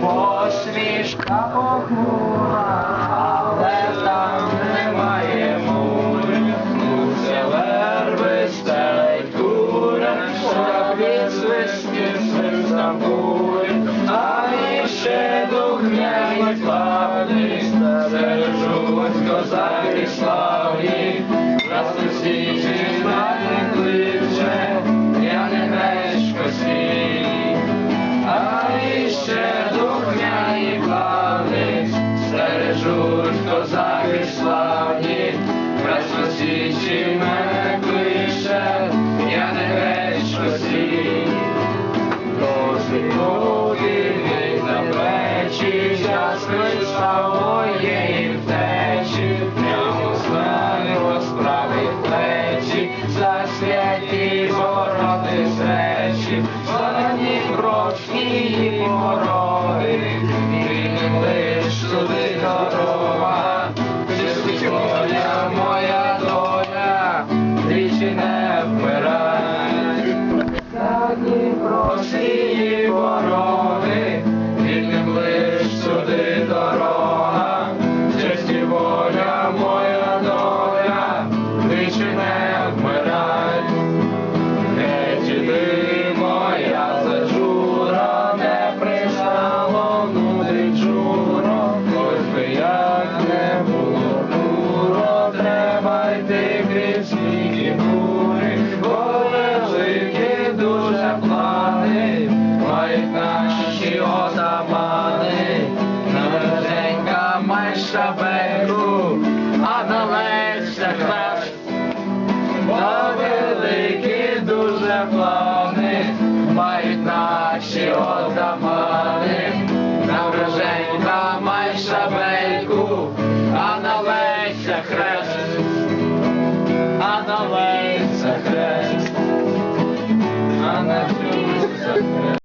посмішка похмура, але там немає моря, Луце верби стелить кура, що від свистів серця бурі, а іще духняні славні, стережуть козаки славні, раз стережуть козаки славні, Красносічі мене клише, я не гречко свій. Досить подивись на плечі, час моєї втечі, прямо славі розправить плечі, за святі вороти сречі, славні прочні пороги, вільним май а на далечся хрест. бо великі дуже плани мають наші отамани. На враженька май шабельку, а на Леся хрест.